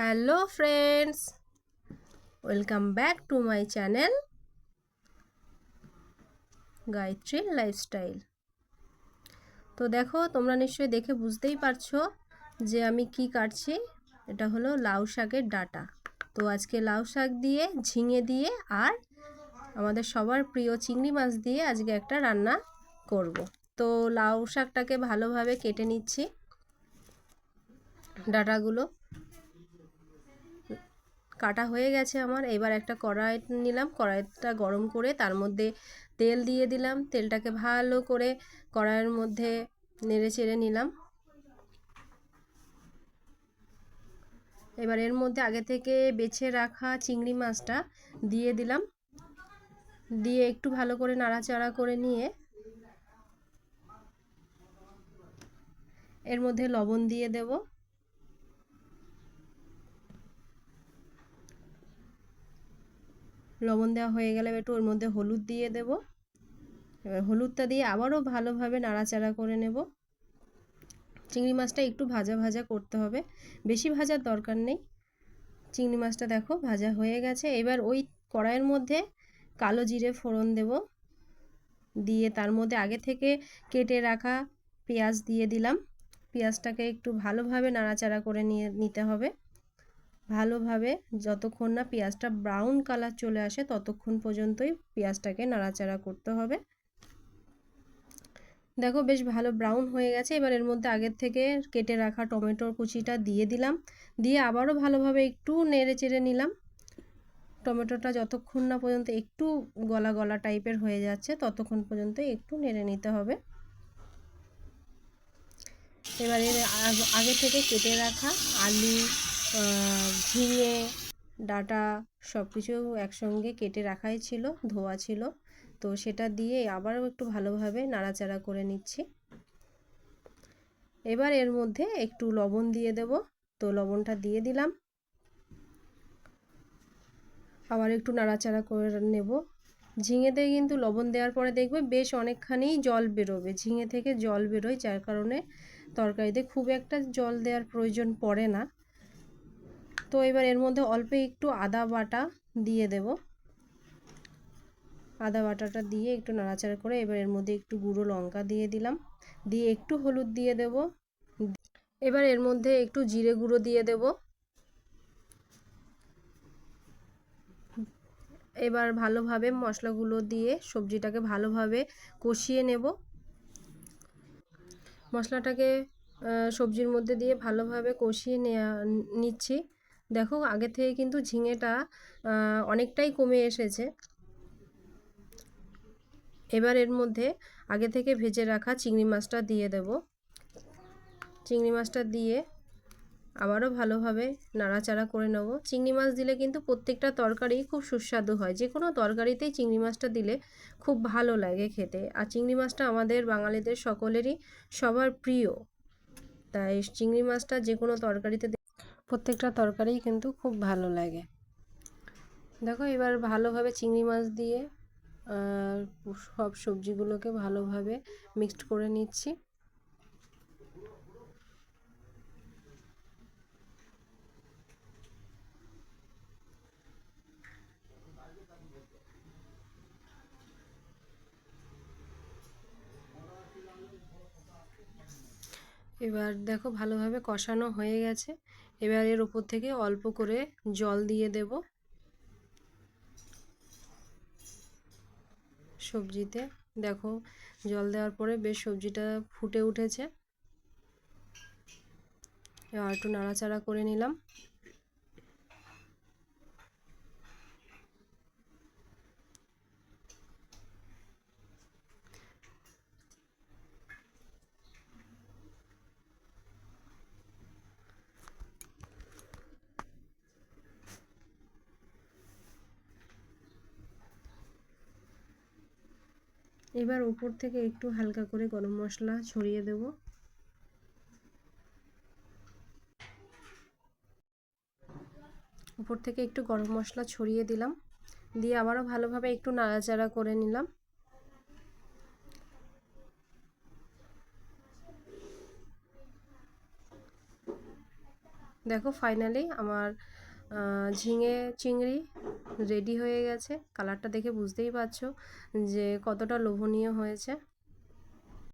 Hello friends welcome back to my channel Gayatri lifestyle তো দেখো, তোমরা নিশ্চয়ই দেখে বুঝতেই পারছ যে আমি কি কাটছি। এটা হলো লাউ শাকের ডাটা। তো আজকে লাউ শাক দিয়ে, ঝিঙে দিয়ে আর আমাদের সবার প্রিয় চিংড়ি মাছ দিয়ে আজকে একটা রান্না করব। তো লাউ শাকটাকে ভালোভাবে কেটে নিচ্ছি, ডাটাগুলো। কাটা হয়ে গেছে আমার। এবার একটা কড়াই নিলাম কড়াইটা গরম করে তার মধ্যে তেল দিয়ে দিলাম। তেলটাকে ভালো করে কড়াইয়ের মধ্যে নেড়ে চেড়ে নিলাম। এবার এর মধ্যে আগে থেকে বেছে রাখা চিংড়ি মাছটা দিয়ে দিলাম। দিয়ে একটু ভালো করে নাড়াচাড়া করে নিয়ে এর মধ্যে লবণ দিয়ে দেবো। লবণ দেওয়া হয়ে গেলে একটু ওর মধ্যে হলুদ দিয়ে দেব। এবার হলুদটা দিয়ে আবারও ভালোভাবে নাড়াচাড়া করে নেব। চিংড়ি মাছটা একটু ভাজা ভাজা করতে হবে, বেশি ভাজার দরকার নেই। চিংড়ি মাছটা দেখো ভাজা হয়ে গেছে। এবার ওই কড়াইয়ের মধ্যে কালো জিরে ফোড়ন দেব। দিয়ে তার মধ্যে আগে থেকে কেটে রাখা পেঁয়াজ দিয়ে দিলাম। পেঁয়াজটাকে একটু ভালোভাবে নাড়াচাড়া করে নিয়ে নিতে হবে। ভালোভাবে যতক্ষণ না পেঁয়াজটা ব্রাউন কালার চলে আসে, ততক্ষণ পর্যন্তই পেঁয়াজটাকে নাড়াচাড়া করতে হবে। দেখো বেশ ভালো ব্রাউন হয়ে গেছে। এবার এর মধ্যে আগের থেকে কেটে রাখা টমেটোর কুচিটা দিয়ে দিলাম। দিয়ে আবারও ভালোভাবে একটু নেড়ে চেড়ে নিলাম। টমেটোটা যতক্ষণ না পর্যন্ত একটু গলা গলা টাইপের হয়ে যাচ্ছে, ততক্ষণ পর্যন্ত একটু নেড়ে নিতে হবে। এবারে আগে থেকে কেটে রাখা আলু ঝিঙে ডাটা সব কিছু একসঙ্গে কেটে রাখাই ছিল, ধোয়া ছিল। তো সেটা দিয়ে আবারও একটু ভালোভাবে নাড়াচাড়া করে নিচ্ছি। এবার এর মধ্যে একটু লবণ দিয়ে দেব। তো লবণটা দিয়ে দিলাম। আবার একটু নাড়াচাড়া করে নেব। ঝিঙেতে কিন্তু লবণ দেওয়ার পরে দেখবে বেশ অনেকখানি জল বেরোবে। ঝিঙে থেকে জল বেরোয়, যার কারণে তরকারিতে খুব একটা জল দেওয়ার প্রয়োজন পড়ে না। তো এবার এর মধ্যে অল্প একটু আদা বাটা দিয়ে দেব। আদা বাটাটা দিয়ে একটু নাড়াচাড়া করে এবার এর মধ্যে একটু গুঁড়ো লঙ্কা দিয়ে দিলাম। দিয়ে একটু হলুদ দিয়ে দেব। এবার এর মধ্যে একটু জিরে গুঁড়ো দিয়ে দেব। এবার ভালোভাবে মশলাগুলো দিয়ে সবজিটাকে ভালোভাবে কষিয়ে নেব। মশলাটাকে সবজির মধ্যে দিয়ে ভালোভাবে কষিয়ে নিচ্ছি। দেখো আগে থেকে কিন্তু ঝিঙেটা অনেকটাই কমে এসেছে। এবার এর মধ্যে আগে থেকে ভেজে রাখা চিংড়ি মাছটা দিয়ে দেব। চিংড়ি মাছটা দিয়ে আবারও ভালোভাবে নাড়াচাড়া করে নেব। চিংড়ি মাছ দিলে কিন্তু প্রত্যেকটা তরকারি খুব সুস্বাদু হয়। যে কোনো তরকারিতেই চিংড়ি মাছটা দিলে খুব ভালো লাগে খেতে। আর চিংড়ি মাছটা আমাদের বাঙালিদের সকলেরই সবার প্রিয়। তাই চিংড়ি মাছটা যে কোনো তরকারিতে প্রত্যেকটা তরকারিই কিন্তু খুব ভালো লাগে। দেখো এবার ভালোভাবে চিংড়ি মাছ দিয়ে সব সবজিগুলোকে ভালোভাবে মিক্সড করে নিচ্ছি। এবার দেখো ভালোভাবে কষানো হয়ে গেছে। এবার এর ওপর থেকে অল্প করে জল দিয়ে দেব সবজিতে। দেখো, জল দেওয়ার পরে বেশ সবজিটা ফুটে উঠেছে। আর একটু নাড়াচাড়া করে নিলাম। এবার উপর থেকে একটু হালকা করে গরম মশলা ছড়িয়ে দেব। উপর থেকে একটু গরম মশলা ছড়িয়ে দিলাম। দিয়ে আবারও ভালোভাবে একটু নাড়াচাড়া করে নিলাম। দেখো ফাইনালি আমার ঝিঙে চিংড়ি রেডি হয়ে গেছে। কালারটা দেখে বুঝতেই পারছ যে কতটা লোভনীয় হয়েছে।